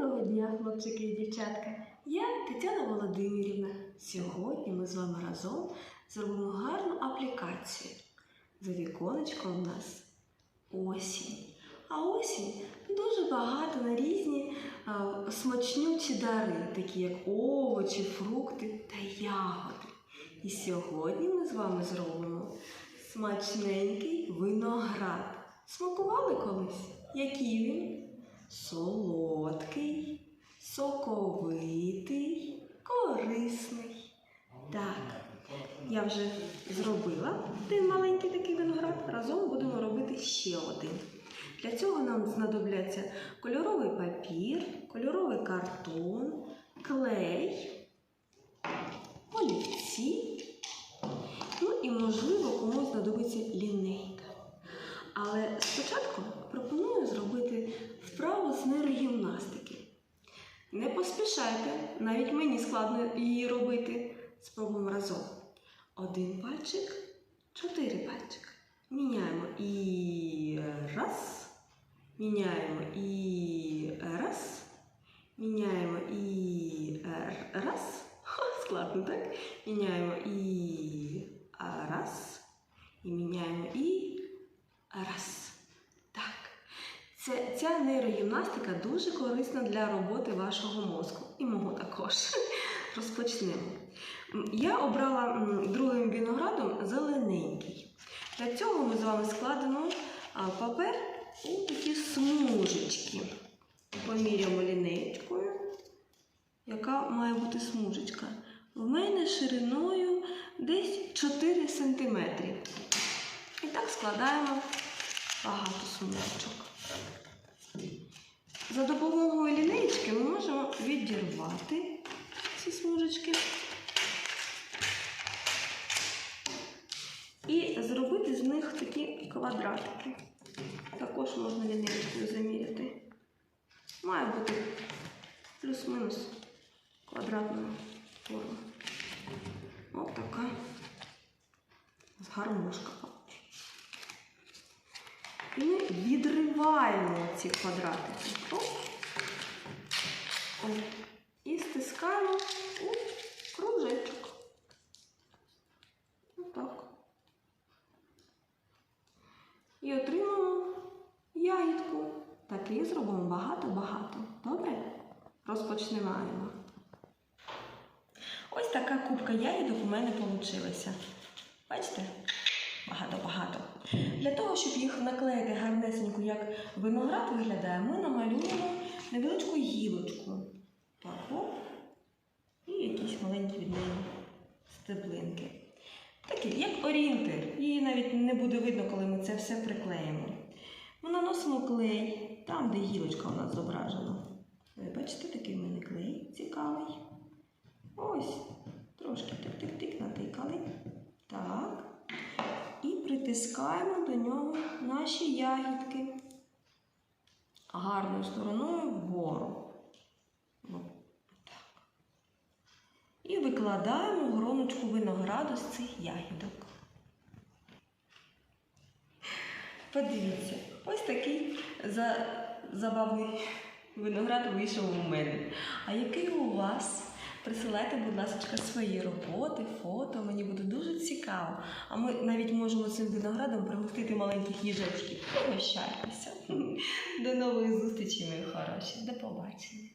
Доброго дня, хлопчики і дівчатка. Я Тетяна Володимирівна. Сьогодні ми з вами разом зробимо гарну аплікацію. За віконечком у нас осінь. А осінь дуже багато на різні а, смачнючі дари, такі як овочі, фрукти та ягоди. І сьогодні ми з вами зробимо смачненький виноград. Смакували колись? Який він? Солодкий, соковитий, корисний. Так, я вже зробила один маленький такий виноград. Разом будемо робити ще один. Для цього нам знадобляться кольоровий папір, кольоровий картон, клей, олівці, ну і, можливо, комусь знадобиться лінейка. Але спочатку пропоную зробити вправу з нейрогімнастики. Не поспішайте, навіть мені складно її робити. Спробуємо разом. Один пальчик, чотири пальчика. Міняємо і раз. Міняємо і раз. Міняємо і раз. Ха, складно, так? Міняємо і раз. І міняємо і раз. Це, ця нейрогімнастика дуже корисна для роботи вашого мозку. І мого також. Розпочнемо. Я обрала другим виноградом зелененький. Для цього ми з вами складемо папер у такі смужечки. Поміряємо лінейкою, яка має бути смужечка. В мене шириною десь 4 см. І так складаємо багато смужечок. За допомогою лінейки ми можемо відірвати ці смужечки і зробити з них такі квадратики. Також можна лінейкою заміряти. Має бути плюс-мінус квадратна форма. Ось така з гармошка. І відриваємо ці квадратики. І стискаємо у кружечок. Отак. І отримаємо ягідку. Таки зробимо багато-багато. Добре? Розпочинаємо. Ось така кубка ягідок у мене вийшла. Бачите? Багато-багато. Для того, щоб їх наклеїти гарнесенько, як виноград виглядає, ми намалюємо невеличку гілочку. Так, оп. І якісь маленькі від неї стеблинки. Такі, як орієнтир. Її навіть не буде видно, коли ми це все приклеїмо. Ми наносимо клей там, де гілочка у нас зображена. Ви бачите, такий в мене клей цікавий. Ось, трошки тик-тик-тик натикали. Так. І притискаємо до нього наші ягідки гарною стороною вгору. І викладаємо гроночку винограду з цих ягідок. Подивіться, ось такий за... забавний виноград вийшов у мене. А який у вас? Присилайте, будь ласка, свої роботи, фото. Мені буде дуже цікаво. А ми навіть можемо цим виноградом пригостити маленьких їжачків. Пригощайтеся. До нових зустрічей, мої хороші. До побачення.